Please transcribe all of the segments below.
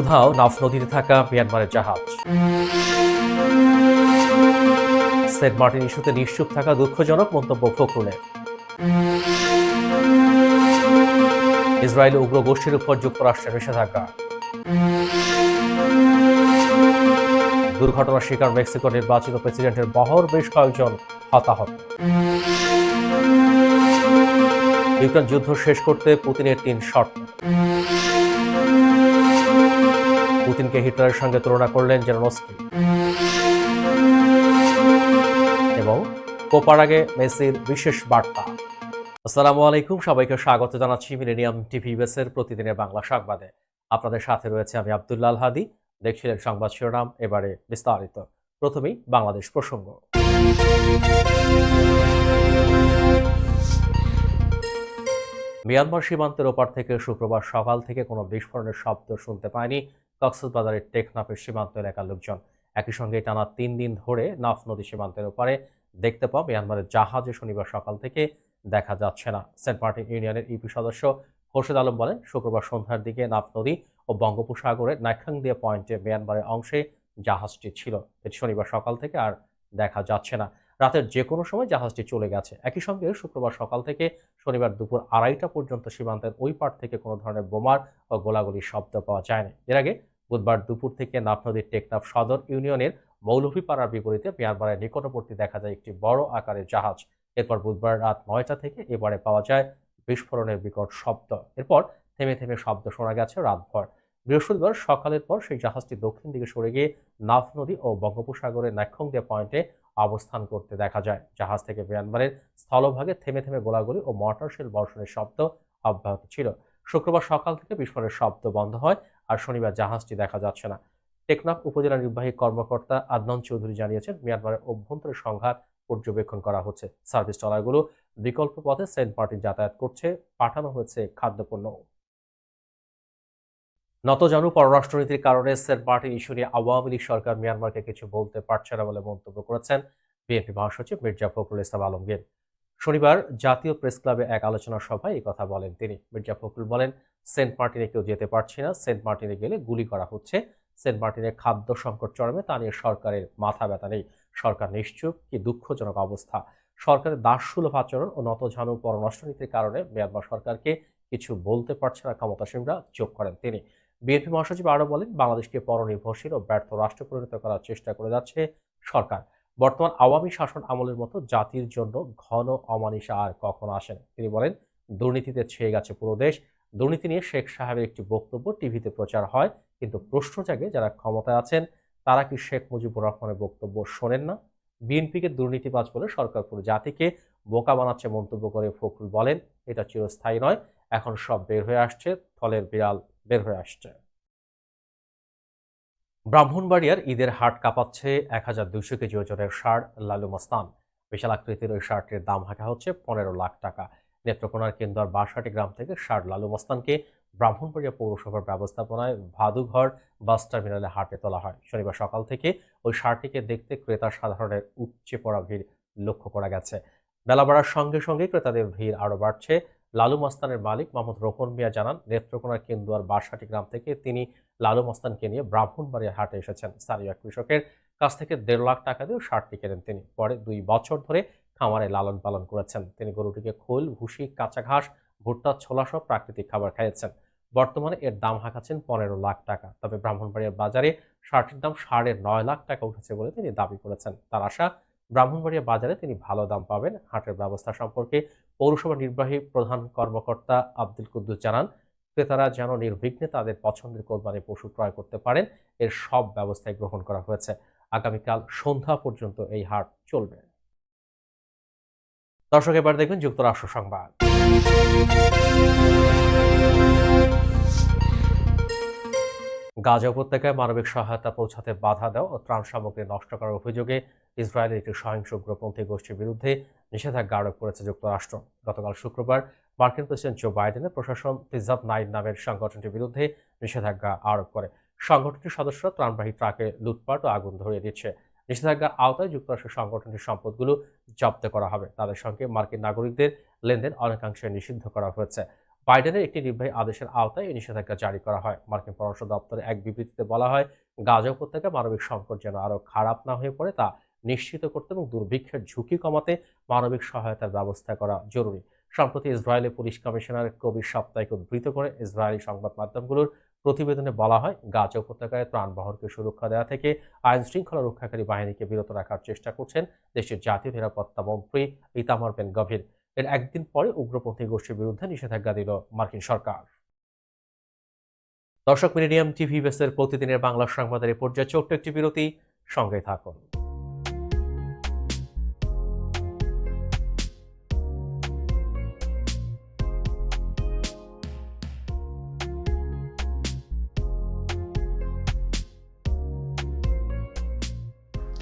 উধাও নাফ নদীতে থাকা মিয়ানমারের জাহাজ। সেন্ট মার্টিন ইস্যুতে নিশ্চুপ থাকা দুঃখজনক মন্তব্য ফখরুলের। ইসরায়েল উগ্র গোষ্ঠীর উপর যুক্তরাষ্ট্রের নিষেধাজ্ঞা। দুর্ঘটনার শিকার মেক্সিকোর নির্বাচিত প্রেসিডেন্টের বহর বেশ কয়েকজন হতাহত। ইউক্রেন যুদ্ধ শেষ করতে পুতিনের তিন শর্ত। পুতিনকে হিটলারের সঙ্গে তুলনা করলেন জেরনস্কি এবং কোপার আগে মেসির বিশেষ বার্তা। আসসালামু আলাইকুম, সবাইকে স্বাগত জানাচ্ছি মিলেনিয়াম টিভি বেসের প্রতিদিনের বাংলা সংবাদে। আপনাদের সাথে রয়েছে আমি আবদুল্লাহ হাদি। দেখছিলেন সংবাদ শিরোনাম, এবারে বিস্তারিত। প্রথমেই বাংলাদেশ প্রসঙ্গ। মিয়ানমার সীমান্তের ওপার থেকে শুক্রবার সকাল থেকে কোনো বিস্ফোরণের শব্দ শুনতে পায়নি কক্সবাজারের টেকনাফের সীমান্ত এলাকার লোকজন। একই সঙ্গে টানা তিন দিন ধরে নাফ নদী সীমান্তের ওপারে দেখতে পাওয়া মিয়ানমারের জাহাজে শনিবার সকাল থেকে দেখা যাচ্ছে না। সেন্ট মার্টিন ইউনিয়নের ইপি সদস্য খোরশেদ আলম বলেন, শুক্রবার সন্ধ্যার দিকে নাফ নদী ও বঙ্গোপসাগরের নাইখাংদিয়া পয়েন্টে মিয়ানমারের অংশে জাহাজটি ছিল। এটি শনিবার সকাল থেকে আর দেখা যাচ্ছে না। রাতের যে কোনো সময় জাহাজটি চলে গেছে। একই সঙ্গে শুক্রবার সকাল থেকে শনিবার দুপুর আড়াইটা পর্যন্ত সীমান্তের ওই পার থেকে কোনো ধরনের বোমার ও গোলাগুলির শব্দ পাওয়া যায়নি। এর আগে বুধবার দুপুর থেকে নাফ নদীর টেকনাফ সদর ইউনিয়নের মৌলভীপাড়ার বিপরীতে মিয়ানমারের নিকটবর্তী দেখা যায় একটি বড় আকারের জাহাজ। এরপর বুধবার রাত নয়টা থেকে এবারে পাওয়া যায় বিস্ফোরণের বিকট শব্দ। এরপর থেমে থেমে শব্দ শোনা গেছে রাতভর। বৃহস্পতিবার সকালের পর সেই জাহাজটি দক্ষিণ দিকে সরে গিয়ে নাফ নদী ও বঙ্গোপসাগরের নাক্ষংদিয়া পয়েন্টে অবস্থান করতে দেখা যায়। জাহাজ থেকে মিয়ানমারের স্থলভাগে থেমে থেমে গোলাগুলি ও মর্টার শেল বর্ষণের শব্দ অব্যাহত ছিল। শুক্রবার সকাল থেকে বিস্ফোরণের শব্দ বন্ধ হয় আর শনিবার জাহাজটি দেখা যাচ্ছে না। টেকনাফ উপজেলা নির্বাহী কর্মকর্তা আদনান চৌধুরী জানিয়েছেন, মিয়ানমারের অভ্যন্তরীণ সংঘাত পর্যবেক্ষণ করা হচ্ছে। সার্ভিস ট্রলারগুলো বিকল্প পথে সেন্ট মার্টিন যাতায়াত করছে, পাঠানো হয়েছে খাদ্যপণ্য। নতজানু পররাষ্ট্রনীতির কারণে সেন্ট মার্টিন ইস্যু নিয়ে আওয়ামী লীগ সরকার মিয়ানমারকে কিছু বলতে পারছে না বলে মন্তব্য করেছেন বিএনপি মহাসচিব মির্জা ফখরুল ইসলাম আলমগীর। শনিবার জাতীয় প্রেস ক্লাবে এক আলোচনা সভায় এই কথা বলেন তিনি। মির্জা ফখরুল বলেন, সেন্ট মার্টিনে কেউ যেতে পারছে না, সেন্ট মার্টিনে গেলে গুলি করা হচ্ছে, সেন্ট মার্টিনে খাদ্য সংকট চরমে, তা নিয়ে সরকারের মাথা ব্যথা নেই। সরকার নিশ্চুপ কি দুঃখজনক অবস্থা। সরকারের দাসসুলভ আচরণ ও নতঝানু পররাষ্ট্রনীতির কারণে মিয়ানমার সরকারকে কিছু বলতে পারছে না ক্ষমতাসীনরা, যোগ করেন তিনি। বিএনপি মহাসচিব আরও বলেন, বাংলাদেশকে পরনির্ভরশীল ও ব্যর্থ রাষ্ট্রে পরিণত করার চেষ্টা করে যাচ্ছে সরকার। বর্তমান আওয়ামী শাসন আমলের মতো জাতির জন্য ঘন অমানিসা আর কখনো আসেন তিনি বলেন, দুর্নীতিতে ছেয়ে গেছে পুরো দেশ। দুর্নীতি নিয়ে শেখ সাহেবের একটি বক্তব্য টিভিতে প্রচার হয়, কিন্তু প্রশ্ন জাগে যারা ক্ষমতায় আছেন, তারা কি শেখ মুজিবুর রহমানের বক্তব্য শোনেন না? বিএনপিকে দুর্নীতিবাজ বলে সরকার পুরো জাতিকে বোকা বানাচ্ছে মন্তব্য করে ফখরুল বলেন, এটা চিরস্থায়ী নয়। এখন সব বের হয়ে আসছে থলের বিড়াল বের হয়ে আসছে। ব্রাহ্মণবাড়িয়ার ঈদের হাট কাঁপাচ্ছে এক হাজার দুইশো কেজি ওজনের ষাঁড় লালু মস্তান। বিশাল আকৃতির ওই শার্টের দাম হাঁকা হচ্ছে পনেরো লাখ টাকা। নেত্রকোনার কেন্দ্র বাসাটি গ্রাম থেকে ষাঁড় লালু মস্তানকে ব্রাহ্মণবাড়িয়া পৌরসভার ব্যবস্থাপনায় ভাদুঘর বাস টার্মিনালে হাটে তোলা হয়। শনিবার সকাল থেকে ওই ষাঁড়টিকে দেখতে ক্রেতা সাধারণের উপচে পড়া ভিড় লক্ষ্য করা গেছে। বেলা বাড়ার সঙ্গে সঙ্গে ক্রেতাদের ভিড় আরও বাড়ছে। লালু মস্তানের মালিক মোহাম্মদ রোকন মিয়া জানান, নেত্রকোনার কেন্দুয়ার বাসাটি গ্রাম থেকে তিনি লালু মস্তানকে নিয়ে ব্রাহ্মণবাড়িয়া হাটে এসেছেন। স্থানীয় এক কৃষকের কাছ থেকে দেড় লাখ টাকা দিয়ে শার্টটি কেনেন তিনি। পরে দুই বছর ধরে খামারে লালন পালন করেছেন। তিনি গরুটিকে খোল, ভুসি, কাঁচা ঘাস, ভুট্টা, ছোলা সহ প্রাকৃতিক খাবার খাইয়েছেন। বর্তমানে এর দাম হাঁকাচ্ছেন পনেরো লাখ টাকা। তবে ব্রাহ্মণবাড়িয়ার বাজারে শার্টের দাম সাড়ে নয় লাখ টাকা উঠেছে বলে তিনি দাবি করেছেন। তার আশা, ব্রাহ্মণবাড়িয়া বাজারে তিনি ভালো দাম পাবেন। হাটের ব্যবস্থা সম্পর্কে পৌরসভা নির্বাহী প্রধান কর্মকর্তা আব্দুল কুদ্দুস জানান, ক্রেতারা যেন নির্বিঘ্নে তাদের পছন্দের কোরবানি পশু ক্রয় করতে পারেন, এর সব ব্যবস্থায় গ্রহণ করা হয়েছে। আগামীকাল সন্ধ্যা পর্যন্ত এই হাট চলবে। দর্শক, এবার দেখবেন যুক্তরাষ্ট্র সংবাদ। গাজা উপত্যকায় মানবিক সহায়তা পৌঁছাতে বাধা দেওয়া ও ত্রাণ সামগ্রী নষ্ট করার অভিযোগে ইসরায়েলের একটি সহিংস উগ্রপন্থী গোষ্ঠীর বিরুদ্ধে নিষেধাজ্ঞা আরোপ করেছে যুক্তরাষ্ট্র। গতকাল শুক্রবার মার্কিন প্রেসিডেন্ট জো বাইডেনের প্রশাসন তিজাব নাইন নামের সংগঠনটির বিরুদ্ধে নিষেধাজ্ঞা আরোপ করে। সংগঠনটির সদস্যরা ত্রাণবাহী ট্রাকে লুটপাট ও আগুন ধরিয়ে দিচ্ছে। নিষেধাজ্ঞার আওতায় যুক্তরাষ্ট্রের সংগঠনটির সম্পদগুলো জব্দ করা হবে। তাদের সঙ্গে মার্কিন নাগরিকদের লেনদেন অনেকাংশে নিষিদ্ধ করা হয়েছে। বাইডেনের একটি নির্বাহী আদেশের আওতায় এই নিষেধাজ্ঞা জারি করা হয়। মার্কিন পররাষ্ট্র দপ্তরের এক বিবৃতিতে বলা হয়, গাজা উপত্যকা মানবিক সংকট যেন আরও খারাপ না হয়ে পড়ে তা নিশ্চিত করতে এবং দুর্ভিক্ষের ঝুঁকি কমাতে মানবিক সহায়তার ব্যবস্থা করা জরুরি। সম্প্রতি ইসরায়েলের পুলিশ কমিশনার কবির সাপ্তাহিক উদ্ধৃত করে ইসরায়েলি সংবাদ মাধ্যমগুলোর প্রতিবেদনে বলা হয়, গাজা উপত্যকায় ত্রাণবাহনকে সুরক্ষা দেওয়া থেকে আইন শৃঙ্খলা রক্ষাকারী বাহিনীকে বিরত রাখার চেষ্টা করছেন দেশের জাতীয় নিরাপত্তা মন্ত্রী ইতামার বেন গভীর। এর একদিন পরে উগ্রপন্থী গোষ্ঠীর বিরুদ্ধে নিষেধাজ্ঞা দিল মার্কিন সরকার। দর্শক মিডিয়াম টিভি বেসের প্রতিদিনের বাংলা সংবাদের এই পর্যায়ে ছোট্ট একটি বিরতি সঙ্গে থাকুন।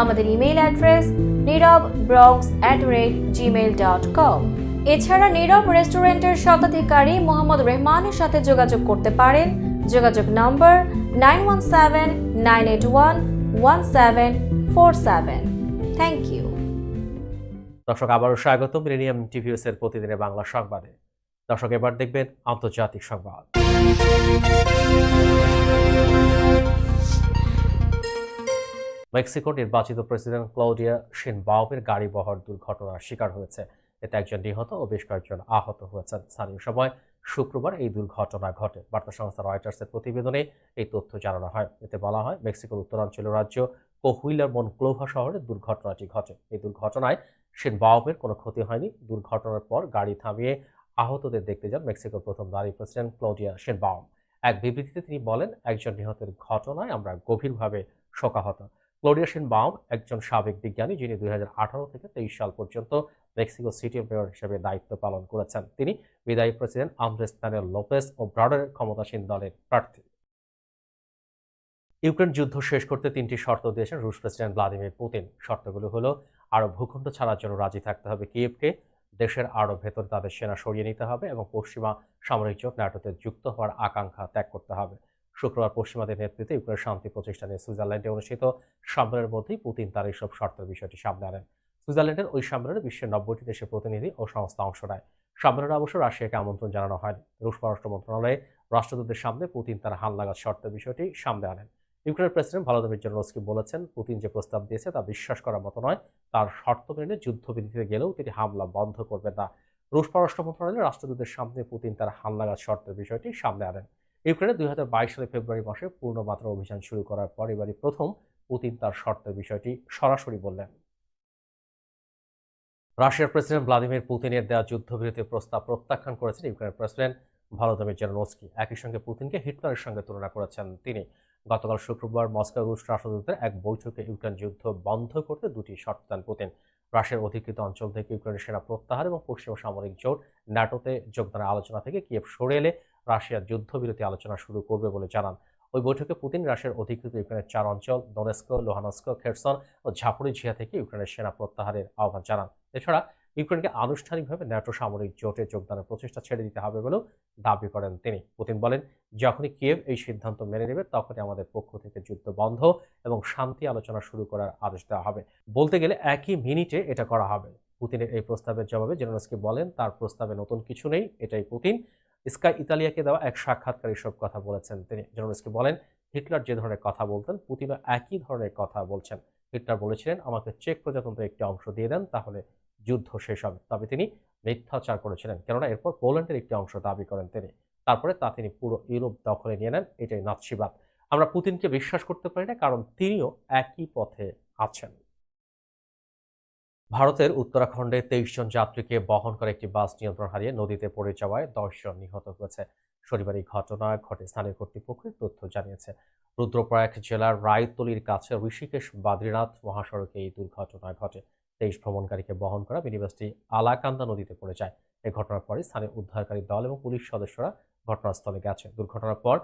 আমাদের email address Nirab brogs at rate Gmail dot com এছাড়া নীরব রেস্টুরেন্টের স্বত্বাধিকারী মোহাম্মদ রেহমানের সাথে যোগাযোগ করতে পারেন। যোগাযোগ number nine one seven nine eight one one seven four seven thank you দর্শক, আবারও স্বাগত মিলেনিয়াম টিভিএস এর প্রতিদিনের বাংলা সংবাদে। দর্শক, এবার দেখবেন আন্তর্জাতিক সংবাদ। মেক্সিকোর নির্বাচিত প্রেসিডেন্ট ক্লাউডিয়া শিনবাওমের গাড়ি বহর দুর্ঘটনার শিকার হয়েছে। এতে একজন নিহত ও বেশ কয়েকজন আহত হয়েছেন। স্থানীয় সময় শুক্রবার এই দুর্ঘটনা ঘটে। বার্তা সংস্থা রয়টার্সের প্রতিবেদনে এই তথ্য জানানো হয়। এতে বলা হয়, মেক্সিকোর উত্তরাঞ্চলীয় রাজ্য কোহুইলার মনক্লোভা শহরে দুর্ঘটনাটি ঘটে। এই দুর্ঘটনায় শিনবাওমের কোনো ক্ষতি হয়নি। দুর্ঘটনার পর গাড়ি থামিয়ে আহতদের দেখতে যান মেক্সিকোর প্রথম নারী প্রেসিডেন্ট ক্লাউডিয়া শিনবাওম। এক বিবৃতিতে তিনি বলেন, একজন নিহতের ঘটনায় আমরা গভীরভাবে শোকাহত। ক্লোডিয়া বাউম একজন সাবেক বিজ্ঞানী যিনি দুই হাজার আঠারো থেকে তেইশ সাল পর্যন্ত মেক্সিকো সিটি মেয়র হিসেবে দায়িত্ব পালন করেছেন। তিনি বিদায়ী প্রেসিডেন্ট প্যানেল লোপেস ও ব্রাডারের ক্ষমতাসীন দলের প্রার্থী। ইউক্রেন যুদ্ধ শেষ করতে তিনটি শর্ত দিয়েছেন রুশ প্রেসিডেন্ট ভ্লাদিমির পুতিন। শর্তগুলো হলো, আরও ভূখণ্ড ছাড়ার জন্য রাজি থাকতে হবে কিয়েভকে, দেশের আরও ভেতর তাদের সেনা সরিয়ে নিতে হবে এবং পশ্চিমা সামরিক জোট ন্যাটোতে যুক্ত হওয়ার আকাঙ্ক্ষা ত্যাগ করতে হবে। শুক্রবার পশ্চিমাদের নেতৃত্বে ইউক্রেনের শান্তি প্রতিষ্ঠানে সুইজারল্যান্ডে অনুষ্ঠিত সম্মেলনের মধ্যেই পুতিন তার এইসব শর্তের বিষয়টি সামনে আনেন। সুইজারল্যান্ডের ওই সম্মেলনে বিশ্বের নব্বইটি দেশের প্রতিনিধি ও সংস্থা অংশ নেয়। সম্মেলনে অবশ্য রাশিয়াকে আমন্ত্রণ জানানো হয়নি। রুশ পররাষ্ট্র মন্ত্রণালয়ে রাষ্ট্রদূতের সামনে পুতিন তার হালনাগাদ শর্তের বিষয়টি সামনে আনেন। ইউক্রেনের প্রেসিডেন্ট ভলোদিমির জেলেনস্কি বলেছেন, পুতিন যে প্রস্তাব দিয়েছে তা বিশ্বাস করার মতো নয়। তার শর্ত মেনে যুদ্ধবিধিতে গেলেও তিনি হামলা বন্ধ করবেন না। রুশ পররাষ্ট্র মন্ত্রণালয়ের রাষ্ট্রদূতের সামনে পুতিন তার হালনাগাদ শর্তের বিষয়টি সামনে আনেন। ইউক্রেনে দুই হাজার বাইশ সালে ফেব্রুয়ারি মাসে পূর্ণমাত্রা অভিযান শুরু করার পর এবারই প্রথম পুতিন তার শর্তের বিষয়টি সরাসরি বললেন। রাশিয়ার প্রেসিডেন্ট ভ্লাদিমির পুতিনের দেওয়া যুদ্ধবিরতির প্রস্তাব প্রত্যাখ্যান করেছেন ইউক্রেনের প্রেসিডেন্ট ভলোদিমির জেলেনস্কি। একই সঙ্গে পুতিনকে হিটলারের সঙ্গে তুলনা করেছেন তিনি। গতকাল শুক্রবার মস্কো রুশ রাষ্ট্রদূতের এক বৈঠকে ইউক্রেন যুদ্ধ বন্ধ করতে দুটি শর্ত দেন পুতিন। রাশিয়ার অধিকৃত অঞ্চল থেকে ইউক্রেনের সেনা প্রত্যাহার এবং পশ্চিমা সামরিক জোট ন্যাটোতে যোগদানের আলোচনা থেকে কিয়েভ সরে এলে রাশিয়ার যুদ্ধবিরতি আলোচনা শুরু করবে বলে জানান। ওই বৈঠকে পুতিন রাশিয়ার অধিকৃত ইউক্রেনের চার অঞ্চল দোনেস্কো লোহানস্কো, খেরসন ও ঝাপড়িঝিয়া থেকে ইউক্রেনের সেনা প্রত্যাহারের আহ্বান জানান। এছাড়া ইউক্রেনকে আনুষ্ঠানিকভাবে ন্যাটো সামরিক জোটে যোগদানের প্রচেষ্টা ছেড়ে দিতে হবে বলেও দাবি করেন তিনি। পুতিন বলেন, যখনই কিয়েভ এই সিদ্ধান্ত মেনে নেবে, তখনই আমাদের পক্ষ থেকে যুদ্ধ বন্ধ এবং শান্তি আলোচনা শুরু করার আদেশ দেওয়া হবে। বলতে গেলে একই মিনিটে এটা করা হবে। পুতিনের এই প্রস্তাবের জবাবে জেলেনস্কি বলেন, তার প্রস্তাবে নতুন কিছু নেই, এটাই পুতিন। স্কাই ইতালিয়াকে দেওয়া এক সাক্ষাৎকার এসব কথা বলেছেন। তিনি জেলেনস্কি বলেন, হিটলার যে ধরনের কথা বলতেন, পুতিনও একই ধরনের কথা বলছেন। হিটলার বলেছিলেন, আমাকে চেক প্রজাতন্ত্রের একটি অংশ দিয়ে দেন, তাহলে যুদ্ধ শেষ হবে। তবে তিনি মিথ্যাচার করেছিলেন, কেননা এরপর পোল্যান্ডের একটি অংশ দাবি করেন তিনি। তারপরে তা তিনি পুরো ইউরোপ দখলে নিয়ে নেন, এটাই নাৎসিবাদ। আমরা পুতিনকে বিশ্বাস করতে পারি না, কারণ তিনিও একই পথে আছেন। ভারতের উত্তরাখণ্ডে তেইশ জন যাত্রীকে বহন করে একটি বাস নিয়ন্ত্রণ হারিয়ে নদীতে পড়ে যাওয়ায় দশ জন নিহত হয়েছে। শনিবার এই ঘটনা ঘটে। স্থানীয় কর্তৃপক্ষের তথ্য জানিয়েছে। রুদ্রপ্রয়াগ জেলার রায়তলির কাছে ঋষিকেশ বাদ্রীনাথ মহাসড়কে এই দুর্ঘটনা ঘটে। তেইশ ভ্রমণকারীকে বহন করা মিনিবাসটি আলাকান্দা নদীতে পড়ে যায়। এই ঘটনার পরে স্থানীয় উদ্ধারকারী দল এবং পুলিশ সদস্যরা ঘটনাস্থলে গেছে। দুর্ঘটনার পর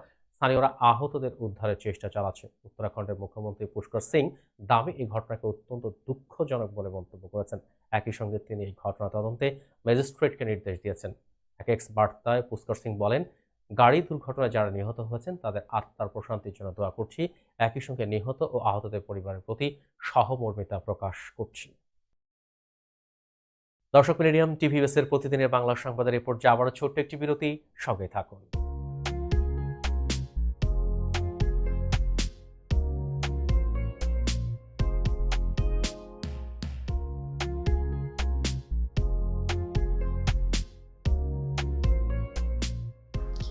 স্থানীয়রা আহতদের উদ্ধারের চেষ্টা চালাচ্ছে। উত্তরাখণ্ডের মুখ্যমন্ত্রী পুষ্কর সিং দামি এই ঘটনাকে অত্যন্ত দুঃখজনক বলে মন্তব্য করেছেন। একই সঙ্গে তিনি এই ঘটনা তদন্তে ম্যাজিস্ট্রেটকে নির্দেশ দিয়েছেন। এক এক্স বার্তায় পুষ্কর সিং বলেন, গাড়ি দুর্ঘটনায় যারা নিহত হয়েছেন, তাদের আত্মার প্রশান্তির জন্য দোয়া করছি। একই সঙ্গে নিহত ও আহতদের পরিবারের প্রতি সহমর্মিতা প্রকাশ করছি। দর্শক মিলেনিয়াম টিভি বেসের প্রতিদিনের বাংলা সংবাদের যা আবারও ছোট্ট একটি বিরতি। সঙ্গে থাকুন।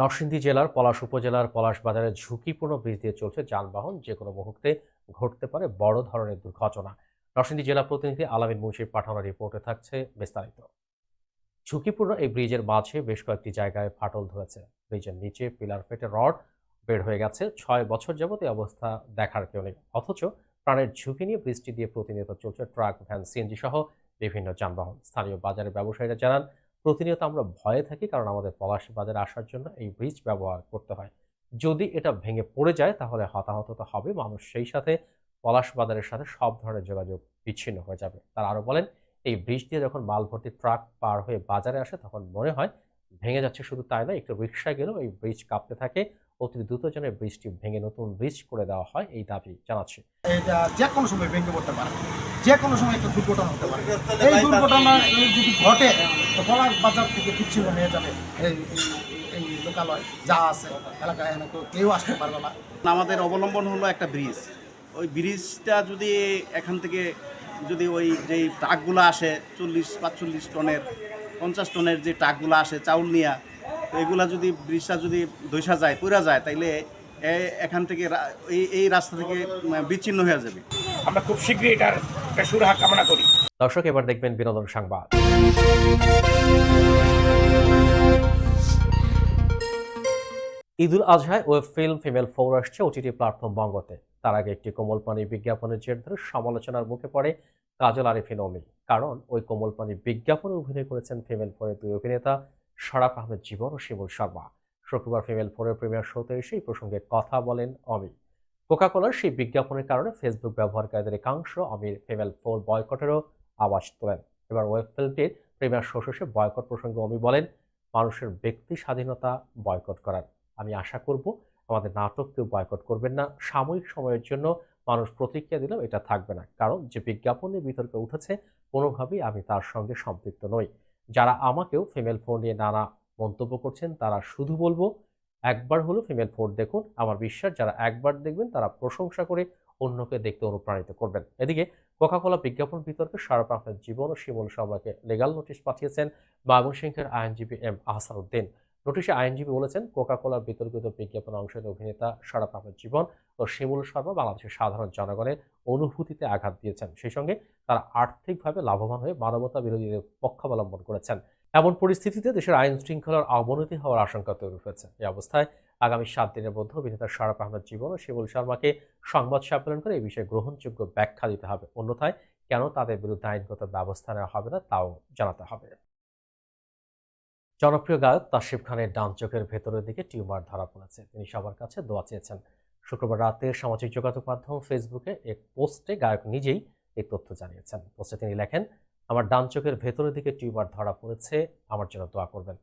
নরসিংদী জেলার পলাশ উপজেলার পলাশ বাজারের ঝুঁকিপূর্ণ ব্রিজ দিয়ে চলছে যানবাহন, যে কোনো মুহূর্তে ঘটতে পারে বড় ধরনের দুর্ঘটনা। নরসিংদী জেলা প্রতিনিধি আলামিন মুন্সির পাঠানো রিপোর্টে থাকছে বিস্তারিত। ঝুঁকিপূর্ণ এই ব্রিজের মাঝে বেশ কয়েকটি জায়গায় ফাটল ধরেছে। ব্রিজের নিচে পিলার ফেটে রড বের হয়ে গেছে। ছয় বছর যাবত এই অবস্থা দেখার কেউ নেই। অথচ প্রাণের ঝুঁকি নিয়ে ব্রিজটি দিয়ে প্রতিনিয়ত চলছে ট্রাক, ভ্যান সিএনজি সহ বিভিন্ন যানবাহন। স্থানীয় বাজারের ব্যবসায়ীরা জানান প্রতিনিয়ত আমরা ভয়ে থাকি কারণ আমাদের পলাশ বাজারে আসার জন্য এই ব্রিজ ব্যবহার করতে হয়। যদি এটা ভেঙে পড়ে যায় তাহলে হতাহত তো হবে মানুষ সেই সাথে পলাশ বাজারের সাথে সব ধরনের যোগাযোগ বিচ্ছিন্ন হয়ে যাবে। তারা আরও বলেন এই ব্রিজ দিয়ে যখন মালভর্তি ট্রাক পার হয়ে বাজারে আসে তখন মনে হয় ভেঙে যাচ্ছে শুধু তাই নয় একটু রিক্সা গেলেও এই ব্রিজ কাঁপতে থাকে। অতি দ্রুত যেন এই ব্রিজটি ভেঙে নতুন ব্রিজ করে দেওয়া হয় এই দাবি জানাচ্ছে। এটা যে কোনো সময় ভেঙে পড়তে পারে যে কোনো সময় একটা দুর্ঘটনা হতে পারে। এই দুর্ঘটনা যদি ঘটে বাজার থেকে বিচ্ছিন্ন হয়ে যাবে এই এই- লোকালয় যা আছে এলাকায় এখানে কেউ- আসতে পারবে না। আমাদের অবলম্বন হলো একটা ব্রিজ। ওই ব্রিজটা যদি এখান থেকে যদি ওই যে ট্রাকগুলো আসে চল্লিশ পাঁচচল্লিশ টনের পঞ্চাশ টনের যে ট্রাকগুলো আসে চাউল নিয়ে তো এগুলা যদি ব্রিজটা যদি দৈসা যায় পুরা যায় তাইলে এ- এখান থেকে এই এই রাস্তা থেকে বিচ্ছিন্ন হয়ে যাবে। আমরা খুব শীঘ্রই এটার একটা সুরাহা কামনা করি। দর্শক এবার দেখবেন বিনোদন সংবাদ। ঈদুল আজহায় ওয়েব ফিল্ম ফিমেল ফোর আসছে ওটিটি প্ল্যাটফর্ম বঙ্গতে। তার আগে একটি কোমল পানি বিজ্ঞাপনের জের ধরে সমালোচনার মুখে পড়ে কাজল আরিফিন অমি কারণ ওই কোমল পানি বিজ্ঞাপনে অভিনয় করেছেন ফিমেল ফোরের দুই অভিনেতা শরাফ আহমেদ জীবন ও শিমুল শর্মা। শুক্রবার ফিমেল ফোরের প্রিমিয়ার শোতে এসে এই প্রসঙ্গে কথা বলেন অমি কোকাকোলার সেই বিজ্ঞাপনের কারণে ফেসবুক ব্যবহারকারীদের একাংশ অমির ফিমেল ফোর বয়কটেরও আওয়াজ তোলেন। এবার ওয়েব ফিল্মটির প্রিমিয়ার শো শেষে বয়কট প্রসঙ্গে অমি বলেন, মানুষের ব্যক্তি স্বাধীনতা বয়কট করার। আমি আশা করব আমাদের নাটক কেউ বয়কট করবেন না। সাময়িক সময়ের জন্য মানুষ প্রতিক্রিয়া দিলেও এটা থাকবে না। কারণ যে বিজ্ঞাপনে বিতর্কে উঠেছে, কোনোভাবেই আমি তার সঙ্গে সম্পৃক্ত নই। যারা আমাকেও ফিমেল ফোন নিয়ে নানা মন্তব্য করছেন, তারা শুধু বলব, একবার হলো ফিমেল ফোর দেখুন। আমার বিশ্বাস, যারা একবার দেখবেন, তারা প্রশংসা করে অন্যকে দেখতে অনুপ্রাণিত করবেন। এদিকে কোকাকোলা বিজ্ঞাপন বিতর্কে সারা আপনার জীবন ও শিমুল শর্মাকে লিগাল নোটিশ পাঠিয়েছেন ময়মনসিংহের আইনজীবী এম আহসানুদ্দিন নোটিশে আইনজীবী বলেছেন কোকাকোলার বিতর্কিত বিজ্ঞাপন অংশের অভিনেতা সারাপ আহমেদ জীবন ও শিমুল শর্মা বাংলাদেশের সাধারণ জনগণের অনুভূতিতে আঘাত দিয়েছেন। সেই সঙ্গে তারা আর্থিকভাবে লাভবান হয়ে মানবতা বিরোধীদের পক্ষাবলম্বন করেছেন। এমন পরিস্থিতিতে দেশের আইন শৃঙ্খলার অবনতি হওয়ার আশঙ্কা তৈরি হয়েছে। এই অবস্থায় আগামী সাত দিনের মধ্যে অভিনেতা সারাপ আহমেদ জীবন ও শিমুল শর্মাকে সংবাদ সম্মেলন করে এই বিষয়ে গ্রহণযোগ্য ব্যাখ্যা দিতে হবে। অন্যথায় কেন তাদের বিরুদ্ধে আইনগত ব্যবস্থা নেওয়া হবে না তাও জানাতে হবে। জনপ্রিয় গায়ক তাসিফ খানের ডান চোখের ভেতরের দিকে টিউমার ধরা পড়েছে। তিনি সবার কাছে দোয়া চেয়েছেন। শুক্রবার রাতে সামাজিক যোগাযোগ মাধ্যম ফেসবুকে এক পোস্টে গায়ক নিজেই এই তথ্য জানিয়েছেন। পোস্টে তিনি লেখেন, আমার ডান চোখের ভেতরের দিকে টিউমার ধরা পড়েছে, আমার জন্য দোয়া করবেন।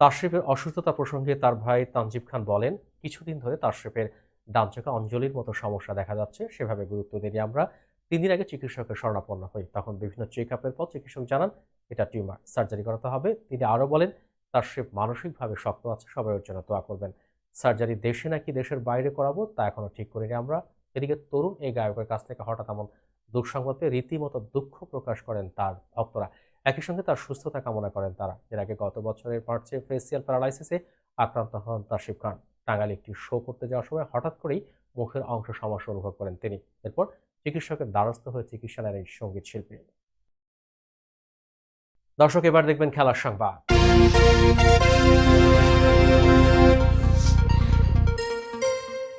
তাশরিফের অসুস্থতা প্রসঙ্গে তার ভাই তানজিব খান বলেন, কিছুদিন ধরে তাশরিফের ডান চোখে অঞ্জলির মতো সমস্যা দেখা যাচ্ছে, সেভাবে গুরুত্ব দিয়ে আমরা তিন দিন আগে চিকিৎসকের শরণাপন্ন হই। তখন বিভিন্ন চেক আপের পর চিকিৎসক জানান, এটা টিউমার, সার্জারি করাতে হবে। তিনি আরও বলেন তাশরিফ মানসিকভাবে শক্ত আছে, সবাই ওর জন্য দোয়া করবেন। সার্জারি দেশে নাকি দেশের বাইরে করাবো, তা এখনও ঠিক করিনি আমরা। এদিকে তরুণ এই গায়কের কাছ থেকে হঠাৎ এমন দুঃসংবাদ পেয়ে রীতিমতো দুঃখ প্রকাশ করেন তার ভক্তরা। একই সঙ্গে তার সুস্থতা কামনা করেন তারা। এর আগে গত বছরের মার্চে ফেসিয়াল প্যারালাইসিসে আক্রান্ত হন তাসিফ খান। টাঙ্গাইলে একটি শো করতে যাওয়ার সময় হঠাৎ করেই মুখের অংশ সমস্যা অনুভব করেন তিনি। এরপর চিকিৎসকের দ্বারস্থ হয়ে চিকিৎসা নেন এই সংগীত শিল্পী। দর্শক, এবার দেখবেন খেলার সংবাদ।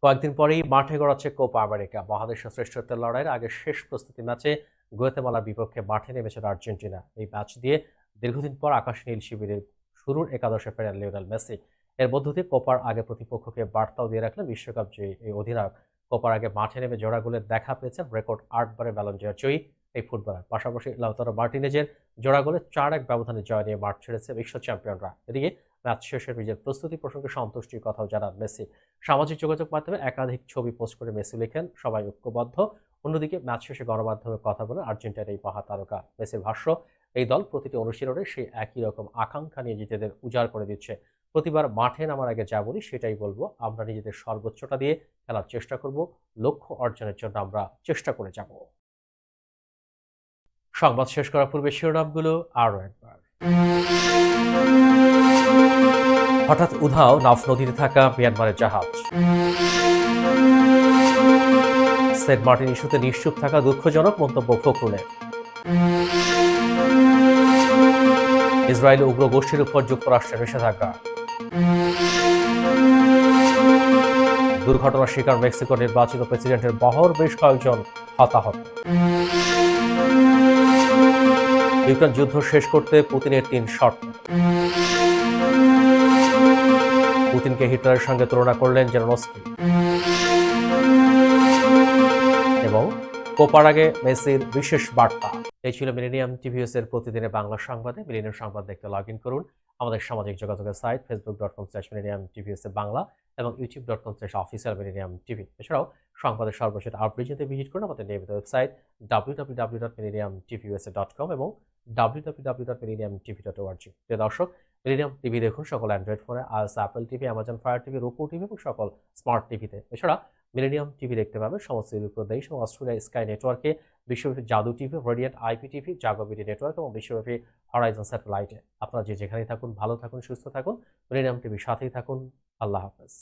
কয়েকদিন পরেই মাঠে গড়াচ্ছে কোপা আমেরিকা। মহাদেশের শ্রেষ্ঠত্বের লড়াইয়ের আগে শেষ প্রস্তুতি ম্যাচে গুয়েতেমালার বিপক্ষে মাঠে নেমেছিল আর্জেন্টিনা। এই ম্যাচ দিয়ে দীর্ঘদিন পর আকাশ নীল শিবিরের শুরুর একাদশে ফেরেন লিওনেল মেসি। এর মধ্য দিয়ে কোপার আগে প্রতিপক্ষকে বার্তাও দিয়ে রাখলেন বিশ্বকাপ জয়ী এই অধিনায়ক। কোপার আগে মাঠে নেমে জোড়া গোলের দেখা পেয়েছেন রেকর্ড আটবারে ব্যালন জয় জয়ী এই ফুটবলার। পাশাপাশি লাউতারো মার্টিনেজের জোড়া চার এক ব্যবধানে জয় নিয়ে মাঠ ছেড়েছে বিশ্ব চ্যাম্পিয়নরা। এদিকে ম্যাচ শেষে নিজের প্রস্তুতি প্রসঙ্গে সন্তুষ্টির কথাও জানান মেসি। সামাজিক যোগাযোগ মাধ্যমে একাধিক ছবি পোস্ট করে মেসি লেখেন, সবাই ঐক্যবদ্ধ। অন্যদিকে ম্যাচ শেষে গণমাধ্যমে কথা বলে আর্জেন্টিনার এই মহাতারকা মেসির ভাষ্য, এই দল প্রতিটি অনুশীলনে সেই একই রকম আকাঙ্ক্ষা নিয়ে নিজেদের উজাড় করে দিচ্ছে। প্রতিবার মাঠে নামার আগে যা বলি সেটাই বলব, আমরা নিজেদের সর্বোচ্চটা দিয়ে খেলার চেষ্টা করব, লক্ষ্য অর্জনের জন্য আমরা চেষ্টা করে যাব। সংবাদ শেষ করার পূর্বে শিরোনামগুলো আরও একবার। হঠাৎ উধাও নাফ নদীতে থাকা মিয়ানমারের জাহাজ। সেন্ট মার্টিন ইস্যুতে নিশ্চুপ থাকা দুঃখজনক মন্তব্য ফখরুলের। ইসরায়েল উগ্র গোষ্ঠীর উপর যুক্তরাষ্ট্রের নিষেধাজ্ঞা। দুর্ঘটনার শিকার মেক্সিকোর নির্বাচিত প্রেসিডেন্টের বহর বেশ কয়েকজন হতাহত। ইউক্রেন যুদ্ধ শেষ করতে পুতিনের তিন শর্ত। পুতিনকে হিটলারের সঙ্গে তুলনা করলেন জেরনস্কি কোপার আগে মেসির বিশেষ বার্তা। এই ছিল মিলেনিয়াম টিভিএস এর প্রতিদিনের বাংলা সংবাদে। মিলেনিয়াম সংবাদ দেখতে লগ ইন করুন। আমাদের সামাজিক যোগাযোগের site Facebook dot com slash millennium TVS A Bangla এবং YouTube dot com slash official millennium TV এছাড়াও সংবাদের সর্বশেষ আপডেট ভিজিট করুন আমাদের নিয়মিত website W W W dot millennium TVSA dot com এবং W W W dot millennium TV dot ORG প্রিয় দর্শক, মিলেনিয়াম টিভি দেখুন সকল অ্যান্ড্রয়েড ফোনে iOS Apple TV Amazon Fire TV Roku TV এবং সকল স্মার্ট টিভিতে এছাড়া মিলেনিয়াম টিভি দেখতে পাবে। সমস্ত ইউরোপীয় দেশ এবং অস্ট্রেলিয়া স্কাই নেটওয়ার্কে বিশ্বব্যাপী Jadu TV radiant IP TV Jagobd network এবং বিশ্বব্যাপী হরাইজন স্যাটেলাইটে আপনারা যে যেখানেই থাকুন, ভালো থাকুন, সুস্থ থাকুন। মিলেনিয়াম টিভির সাথেই থাকুন। আল্লাহ হাফেজ।